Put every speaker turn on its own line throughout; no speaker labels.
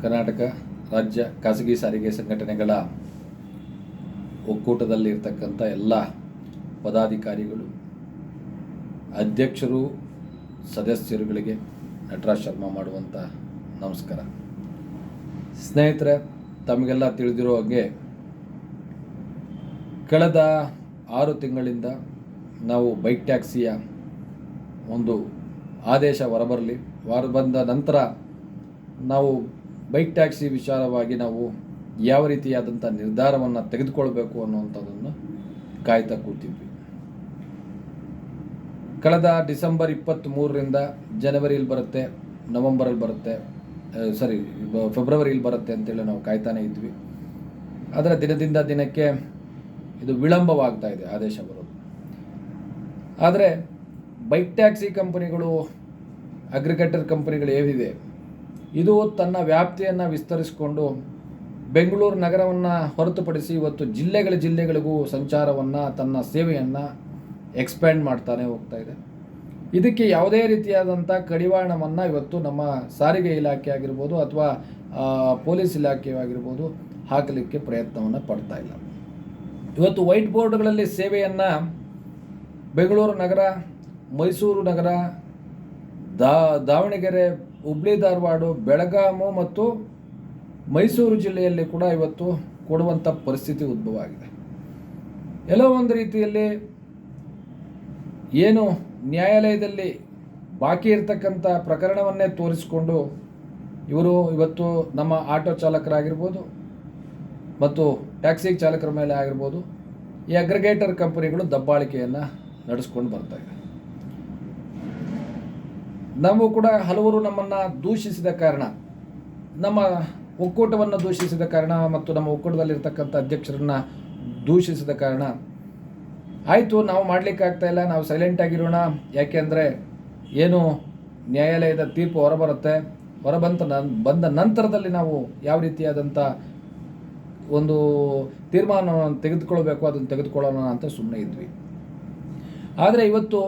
ಕರ್ನಾಟಕ ರಾಜ್ಯ ಖಾಸಗಿ ಸಾರಿಗೆ ಸಂಘಟನೆಗಳ ಒಕ್ಕೂಟದಲ್ಲಿರ್ತಕ್ಕಂಥ ಎಲ್ಲ ಪದಾಧಿಕಾರಿಗಳು, ಅಧ್ಯಕ್ಷರು, ಸದಸ್ಯರುಗಳಿಗೆ ನಟರಾಜ್ ಶರ್ಮಾ ಮಾಡುವಂಥ ನಮಸ್ಕಾರ. ಸ್ನೇಹಿತರೆ, ತಮಗೆಲ್ಲ ತಿಳಿದಿರೋ ಹಾಗೆ ಕಳೆದ ಆರು ತಿಂಗಳಿಂದ ನಾವು ಬೈಕ್ ಟ್ಯಾಕ್ಸಿಯ ಒಂದು ಆದೇಶ ಹೊರಬರಲಿ ಹೊರ ಬಂದ ನಂತರ ನಾವು ಬೈಕ್ ಟ್ಯಾಕ್ಸಿ ವಿಚಾರವಾಗಿ ನಾವು ಯಾವ ರೀತಿಯಾದಂಥ ನಿರ್ಧಾರವನ್ನು ತೆಗೆದುಕೊಳ್ಬೇಕು ಅನ್ನುವಂಥದ್ದನ್ನು ಕಾಯ್ತಾ ಕೂತಿದ್ವಿ. ಕಳೆದ ಡಿಸೆಂಬರ್ ಇಪ್ಪತ್ತ್ಮೂರರಿಂದ ಜನವರಿಯಲ್ಲಿ ಬರುತ್ತೆ, ನವಂಬರಲ್ಲಿ ಬರುತ್ತೆ ಸಾರಿ ಫೆಬ್ರವರಿಯಲ್ಲಿ ಬರುತ್ತೆ ಅಂತೇಳಿ ನಾವು ಕಾಯ್ತಾನೆ ಇದ್ವಿ. ಆದರೆ ದಿನದಿಂದ ದಿನಕ್ಕೆ ಇದು ವಿಳಂಬವಾಗ್ತಾ ಇದೆ ಆದೇಶ ಬರೋದು. ಆದರೆ ಬೈಕ್ ಟ್ಯಾಕ್ಸಿ ಕಂಪನಿಗಳು, ಅಗ್ರಿಕಲ್ಚರ್ ಕಂಪನಿಗಳು ಏವಿದೆ ಇದು ತನ್ನ ವ್ಯಾಪ್ತಿಯನ್ನು ವಿಸ್ತರಿಸಿಕೊಂಡು ಬೆಂಗಳೂರು ನಗರವನ್ನು ಹೊರತುಪಡಿಸಿ ಇವತ್ತು ಜಿಲ್ಲೆಗಳ ಜಿಲ್ಲೆಗಳಿಗೂ ಸಂಚಾರವನ್ನು, ತನ್ನ ಸೇವೆಯನ್ನು ಎಕ್ಸ್ಪ್ಯಾಂಡ್ ಮಾಡ್ತಾನೆ ಹೋಗ್ತಾ ಇದೆ. ಇದಕ್ಕೆ ಯಾವುದೇ ರೀತಿಯಾದಂಥ ಕಡಿವಾಣವನ್ನು ಇವತ್ತು ನಮ್ಮ ಸಾರಿಗೆ ಇಲಾಖೆ ಆಗಿರ್ಬೋದು ಅಥವಾ ಪೊಲೀಸ್ ಇಲಾಖೆ ಆಗಿರ್ಬೋದು ಹಾಕಲಿಕ್ಕೆ ಪ್ರಯತ್ನವನ್ನು ಪಡ್ತಾ ಇಲ್ಲ. ಇವತ್ತು ವೈಟ್ ಬೋರ್ಡ್ಗಳಲ್ಲಿ ಸೇವೆಯನ್ನು ಬೆಂಗಳೂರು ನಗರ, ಮೈಸೂರು ನಗರ ದಾವಣಗೆರೆ ಹುಬ್ಳಿ, ಧಾರವಾಡ, ಬೆಳಗಾಮು ಮತ್ತು ಮೈಸೂರು ಜಿಲ್ಲೆಯಲ್ಲಿ ಕೂಡ ಇವತ್ತು ಕೊಡುವಂಥ ಪರಿಸ್ಥಿತಿ ಉದ್ಭವ ಆಗಿದೆ ಎಲ್ಲೋ ಒಂದು ರೀತಿಯಲ್ಲಿ ಏನು ನ್ಯಾಯಾಲಯದಲ್ಲಿ ಬಾಕಿ ಇರತಕ್ಕಂಥ ಪ್ರಕರಣವನ್ನೇ ತೋರಿಸಿಕೊಂಡು ಇವರು ಇವತ್ತು ನಮ್ಮ ಆಟೋ ಚಾಲಕರಾಗಿರ್ಬೋದು ಮತ್ತು ಟ್ಯಾಕ್ಸಿ ಚಾಲಕರ ಮೇಲೆ ಆಗಿರ್ಬೋದು ಈ ಅಗ್ರಿಗೇಟರ್ ಕಂಪನಿಗಳು ದಬ್ಬಾಳಿಕೆಯನ್ನು ನಡೆಸ್ಕೊಂಡು ಬರ್ತಾ ಇದೆ ನಾವು ಕೂಡ ಹಲವರು ನಮ್ಮನ್ನು ದೂಷಿಸಿದ ಕಾರಣ, ನಮ್ಮ ಒಕ್ಕೂಟವನ್ನು ದೂಷಿಸಿದ ಕಾರಣ ಮತ್ತು ನಮ್ಮ ಒಕ್ಕೂಟದಲ್ಲಿರ್ತಕ್ಕಂಥ ಅಧ್ಯಕ್ಷರನ್ನ ದೂಷಿಸಿದ ಕಾರಣ, ಆಯಿತು ನಾವು ಮಾಡ್ಲಿಕ್ಕೆ ಆಗ್ತಾ ಇಲ್ಲ, ನಾವು ಸೈಲೆಂಟ್ ಆಗಿರೋಣ. ಯಾಕೆಂದರೆ ಏನು ನ್ಯಾಯಾಲಯದ ತೀರ್ಪು ಹೊರಬರುತ್ತೆ. ಹೊರಬಂತ ಬಂದ ನಂತರದಲ್ಲಿ ನಾವು ಯಾವ ರೀತಿಯಾದಂಥ ಒಂದು ತೀರ್ಮಾನವನ್ನು ತೆಗೆದುಕೊಳ್ಬೇಕು, ಅದನ್ನು ತೆಗೆದುಕೊಳ್ಳೋಣ ಅಂತ ಸುಮ್ಮನೆ ಇದ್ವಿ. ಆದರೆ ಇವತ್ತು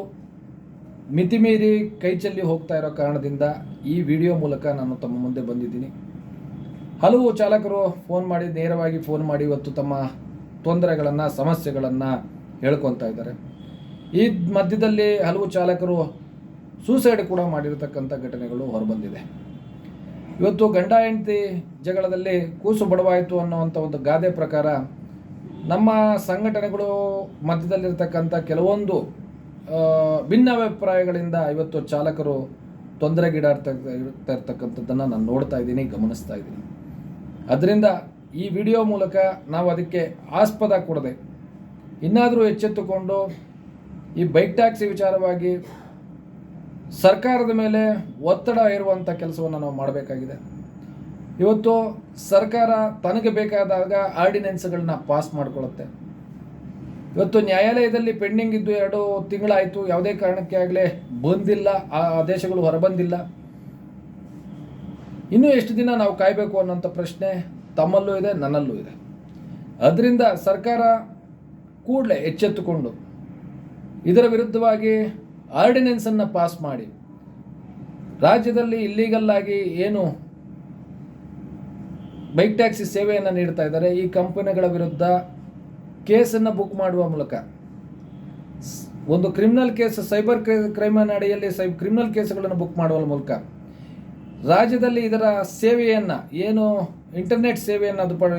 ಮಿತಿಮೀರಿ ಕೈ ಚೆಲ್ಲಿ ಹೋಗ್ತಾ ಇರೋ ಕಾರಣದಿಂದ ಈ ವಿಡಿಯೋ ಮೂಲಕ ನಾನು ತಮ್ಮ ಮುಂದೆ ಬಂದಿದ್ದೀನಿ. ಹಲವು ಚಾಲಕರು ಫೋನ್ ಮಾಡಿ, ನೇರವಾಗಿ ಫೋನ್ ಮಾಡಿ ಇವತ್ತು ತಮ್ಮ ತೊಂದರೆಗಳನ್ನು, ಸಮಸ್ಯೆಗಳನ್ನು ಹೇಳ್ಕೊತಾ ಇದ್ದಾರೆ. ಈ ಮಧ್ಯದಲ್ಲಿ ಹಲವು ಚಾಲಕರು ಸೂಸೈಡ್ ಕೂಡ ಮಾಡಿರತಕ್ಕಂಥ ಘಟನೆಗಳು ಹೊರಬಂದಿದೆ. ಇವತ್ತು ಗಂಡ ಹೆಂಡತಿ ಜಗಳದಲ್ಲಿ ಕೂಸು ಬಡವಾಯಿತು ಅನ್ನುವಂಥ ಒಂದು ಗಾದೆ ಪ್ರಕಾರ ನಮ್ಮ ಸಂಘಟನೆಗಳು ಮಧ್ಯದಲ್ಲಿರ್ತಕ್ಕಂಥ ಕೆಲವೊಂದು ಭಿನ್ನಾಭಿಪ್ರಾಯಗಳಿಂದ ಇವತ್ತು ಚಾಲಕರು ತೊಂದರೆಗೀಡಾಡ್ತಾ ಇರ್ತಾ ಇರ್ತಕ್ಕಂಥದ್ದನ್ನು ನಾನು ನೋಡ್ತಾ ಇದ್ದೀನಿ, ಗಮನಿಸ್ತಾ ಇದ್ದೀನಿ. ಅದರಿಂದ ಈ ವಿಡಿಯೋ ಮೂಲಕ ನಾವು ಅದಕ್ಕೆ ಆಸ್ಪದ ಕೊಡದೆ ಇನ್ನಾದರೂ ಎಚ್ಚೆತ್ತುಕೊಂಡು ಈ ಬೈಕ್ ಟ್ಯಾಕ್ಸಿ ವಿಚಾರವಾಗಿ ಸರ್ಕಾರದ ಮೇಲೆ ಒತ್ತಡ ಇರುವಂಥ ಕೆಲಸವನ್ನು ನಾವು ಮಾಡಬೇಕಾಗಿದೆ. ಇವತ್ತು ಸರ್ಕಾರ ತನಗೆ ಬೇಕಾದಾಗ ಆರ್ಡಿನೆನ್ಸ್ಗಳನ್ನ ಪಾಸ್ ಮಾಡಿಕೊಳ್ಳುತ್ತೆ. ಇವತ್ತು ನ್ಯಾಯಾಲಯದಲ್ಲಿ ಪೆಂಡಿಂಗ್ ಇದ್ದು ಎರಡು ತಿಂಗಳಾಯಿತು. ಯಾವುದೇ ಕಾರಣಕ್ಕೆ ಆಗಲೇ ಬಂದಿಲ್ಲ. ಆ ಆದೇಶಗಳು ಹೊರಬಂದಿಲ್ಲ. ಇನ್ನೂ ಎಷ್ಟು ದಿನ ನಾವು ಕಾಯಬೇಕು ಅನ್ನೋಂಥ ಪ್ರಶ್ನೆ ತಮ್ಮಲ್ಲೂ ಇದೆ, ನನ್ನಲ್ಲೂ ಇದೆ. ಅದರಿಂದ ಸರ್ಕಾರ ಕೂಡಲೇ ಎಚ್ಚೆತ್ತುಕೊಂಡು ಇದರ ವಿರುದ್ಧವಾಗಿ ಆರ್ಡಿನೆನ್ಸನ್ನು ಪಾಸ್ ಮಾಡಿ. ರಾಜ್ಯದಲ್ಲಿ ಇಲ್ಲೀಗಲ್ಲಾಗಿ ಏನು ಬೈಕ್ ಟ್ಯಾಕ್ಸಿ ಸೇವೆಯನ್ನು ನೀಡ್ತಾ ಇದ್ದಾರೆ. ಈ ಕಂಪನಿಗಳ ವಿರುದ್ಧ ಕೇಸನ್ನು ಬುಕ್ ಮಾಡುವ ಮೂಲಕ. ಒಂದು ಕ್ರಿಮಿನಲ್ ಕೇಸ್ ಸೈಬರ್ ಕ್ರೈಮ್ ಅಡಿಯಲ್ಲಿ ಸೈ ಕ್ರಿಮಿನಲ್ ಕೇಸುಗಳನ್ನು ಬುಕ್ ಮಾಡುವ ಮೂಲಕ. ರಾಜ್ಯದಲ್ಲಿ ಇದರ ಸೇವೆಯನ್ನು, ಏನು ಇಂಟರ್ನೆಟ್ ಸೇವೆಯನ್ನು ಅದು ಪಡೆ,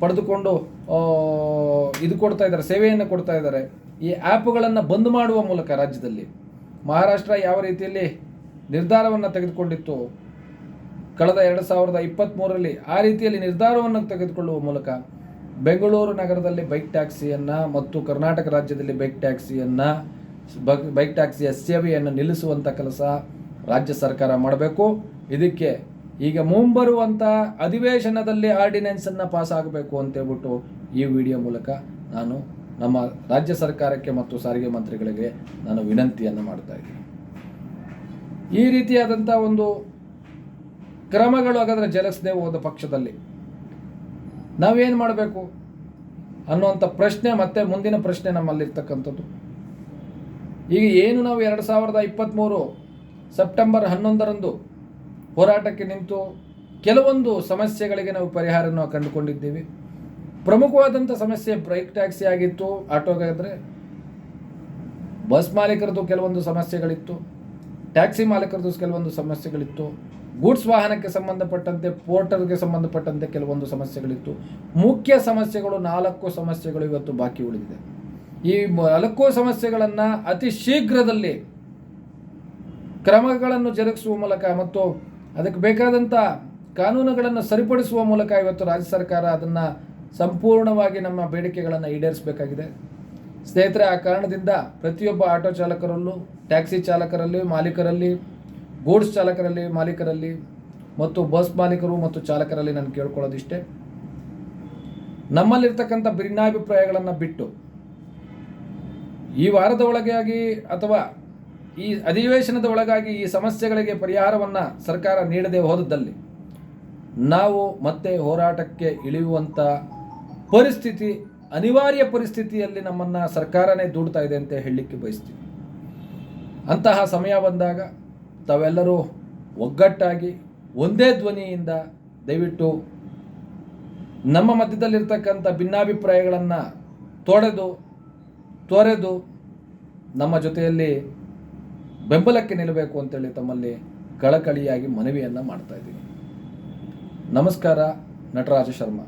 ಪಡೆದುಕೊಂಡು ಇದು ಕೊಡ್ತಾ ಇದ್ದಾರೆ, ಸೇವೆಯನ್ನು ಕೊಡ್ತಾ ಇದ್ದಾರೆ. ಈ ಆ್ಯಪ್ಗಳನ್ನು ಬಂದ್ ಮಾಡುವ ಮೂಲಕ ರಾಜ್ಯದಲ್ಲಿ. ಮಹಾರಾಷ್ಟ್ರ ಯಾವ ರೀತಿಯಲ್ಲಿ ನಿರ್ಧಾರವನ್ನು ತೆಗೆದುಕೊಂಡಿತ್ತು? ಕಳೆದ ಎರಡು ಸಾವಿರದ ಇಪ್ಪತ್ತ್ಮೂರರಲ್ಲಿ ಆ ರೀತಿಯಲ್ಲಿ ನಿರ್ಧಾರವನ್ನು ತೆಗೆದುಕೊಳ್ಳುವ ಮೂಲಕ. ಬೆಂಗಳೂರು ನಗರದಲ್ಲಿ ಬೈಕ್ ಟ್ಯಾಕ್ಸಿಯನ್ನು ಮತ್ತು ಕರ್ನಾಟಕ ರಾಜ್ಯದಲ್ಲಿ ಬೈಕ್ ಟ್ಯಾಕ್ಸಿಯನ್ನು ಬೈಕ್ ಟ್ಯಾಕ್ಸಿಯ ಸೇವೆಯನ್ನು ನಿಲ್ಲಿಸುವಂಥ ಕೆಲಸ ರಾಜ್ಯ ಸರ್ಕಾರ ಮಾಡಬೇಕು. ಇದಕ್ಕೆ ಈಗ ಮುಂಬರುವಂಥ ಅಧಿವೇಶನದಲ್ಲಿ ಆರ್ಡಿನೆನ್ಸನ್ನು ಪಾಸ್ ಆಗಬೇಕು ಅಂತೇಳ್ಬಿಟ್ಟು ಈ ವಿಡಿಯೋ ಮೂಲಕ ನಾನು ನಮ್ಮ ರಾಜ್ಯ ಸರ್ಕಾರಕ್ಕೆ ಮತ್ತು ಸಾರಿಗೆ ಮಂತ್ರಿಗಳಿಗೆ ನಾನು ವಿನಂತಿಯನ್ನು ಮಾಡ್ತಾ ಇದ್ದೀನಿ. ಈ ರೀತಿಯಾದಂಥ ಒಂದು ಕ್ರಮಗಳು ಹಾಗಾದರೆ ಜಲಸದೆ ಹೋದ ಪಕ್ಷದಲ್ಲಿ ನಾವೇನು ಮಾಡಬೇಕು ಅನ್ನುವಂಥ ಪ್ರಶ್ನೆ ಮತ್ತೆ ಮುಂದಿನ ಪ್ರಶ್ನೆ ನಮ್ಮಲ್ಲಿರ್ತಕ್ಕಂಥದ್ದು. ಈಗ ಏನು ನಾವು ಎರಡು ಸಾವಿರದ ಇಪ್ಪತ್ತ್ಮೂರು ಸೆಪ್ಟೆಂಬರ್ ಹನ್ನೊಂದರಂದು ಹೋರಾಟಕ್ಕೆ ನಿಂತು ಕೆಲವೊಂದು ಸಮಸ್ಯೆಗಳಿಗೆ ನಾವು ಪರಿಹಾರವನ್ನು ಕಂಡುಕೊಂಡಿದ್ದೀವಿ. ಪ್ರಮುಖವಾದಂಥ ಸಮಸ್ಯೆ ಬ್ರೈಕ್ ಟ್ಯಾಕ್ಸಿ ಆಗಿತ್ತು ಆಟೋಗಾದರೆ ಬಸ್ ಮಾಲೀಕರದ್ದು ಕೆಲವೊಂದು ಸಮಸ್ಯೆಗಳಿತ್ತು. ಟ್ಯಾಕ್ಸಿ ಮಾಲೀಕರದ್ದು ಕೆಲವೊಂದು ಸಮಸ್ಯೆಗಳಿತ್ತು. ಗೂಡ್ಸ್ ವಾಹನಕ್ಕೆ ಸಂಬಂಧಪಟ್ಟಂತೆ, ಪೋರ್ಟರ್ಗೆ ಸಂಬಂಧಪಟ್ಟಂತೆ ಕೆಲವೊಂದು ಸಮಸ್ಯೆಗಳಿತ್ತು. ಮುಖ್ಯ ಸಮಸ್ಯೆಗಳು ನಾಲ್ಕು ಸಮಸ್ಯೆಗಳು ಇವತ್ತು ಬಾಕಿ ಉಳಿದಿದೆ. ಈ ನಾಲ್ಕು ಸಮಸ್ಯೆಗಳನ್ನು ಅತಿ ಶೀಘ್ರದಲ್ಲಿ ಕ್ರಮಗಳನ್ನು ಜರುಗಿಸುವ ಮೂಲಕ ಮತ್ತು ಅದಕ್ಕೆ ಬೇಕಾದಂಥ ಕಾನೂನುಗಳನ್ನು ಸರಿಪಡಿಸುವ ಮೂಲಕ ಇವತ್ತು ರಾಜ್ಯ ಸರ್ಕಾರ ಅದನ್ನು ಸಂಪೂರ್ಣವಾಗಿ ನಮ್ಮ ಬೇಡಿಕೆಗಳನ್ನು ಈಡೇರಿಸಬೇಕಾಗಿದೆ. ಸ್ನೇಹಿತರೆ, ಆ ಕಾರಣದಿಂದ ಪ್ರತಿಯೊಬ್ಬ ಆಟೋ ಚಾಲಕರಲ್ಲೂ, ಟ್ಯಾಕ್ಸಿ ಚಾಲಕರಲ್ಲಿ ಮಾಲೀಕರಲ್ಲಿ, ಗೂಡ್ಸ್ ಚಾಲಕರಲ್ಲಿ ಮಾಲೀಕರಲ್ಲಿ ಮತ್ತು ಬಸ್ ಮಾಲೀಕರು ಮತ್ತು ಚಾಲಕರಲ್ಲಿ ನಾನು ಕೇಳ್ಕೊಳ್ಳೋದಿಷ್ಟೇ. ನಮ್ಮಲ್ಲಿರ್ತಕ್ಕಂಥ ಭಿನ್ನಾಭಿಪ್ರಾಯಗಳನ್ನು ಬಿಟ್ಟು, ಈ ವಾರದ ಒಳಗಾಗಿ ಅಥವಾ ಈ ಅಧಿವೇಶನದ ಒಳಗಾಗಿ ಈ ಸಮಸ್ಯೆಗಳಿಗೆ ಪರಿಹಾರವನ್ನು ಸರ್ಕಾರ ನೀಡದೆ ಹೋದದ್ದಲ್ಲಿ ನಾವು ಮತ್ತೆ ಹೋರಾಟಕ್ಕೆ ಇಳಿಯುವಂಥ ಪರಿಸ್ಥಿತಿ ಅನಿವಾರ್ಯ ಪರಿಸ್ಥಿತಿಯಲ್ಲಿ ನಮ್ಮನ್ನು ಸರ್ಕಾರನೇ ದೂಡ್ತಾ ಇದೆ ಅಂತ ಹೇಳಲಿಕ್ಕೆ ಬಯಸ್ತೀವಿ. ಅಂತಹ ಸಮಯ ಬಂದಾಗ ತಾವೆಲ್ಲರೂ ಒಗ್ಗಟ್ಟಾಗಿ ಒಂದೇ ಧ್ವನಿಯಿಂದ ದಯವಿಟ್ಟು ನಮ್ಮ ಮಧ್ಯದಲ್ಲಿರ್ತಕ್ಕಂಥ ಭಿನ್ನಾಭಿಪ್ರಾಯಗಳನ್ನು ತೊಡೆದು, ತೊರೆದು ನಮ್ಮ ಜೊತೆಯಲ್ಲಿ ಬೆಂಬಲಕ್ಕೆ ನಿಲ್ಲಬೇಕು ಅಂತೇಳಿ ತಮ್ಮಲ್ಲಿ ಕಳಕಳಿಯಾಗಿ ಮನವಿಯನ್ನು ಮಾಡ್ತಾ ಇದ್ದೀನಿ. ನಮಸ್ಕಾರ, ನಟರಾಜ ಶರ್ಮಾ.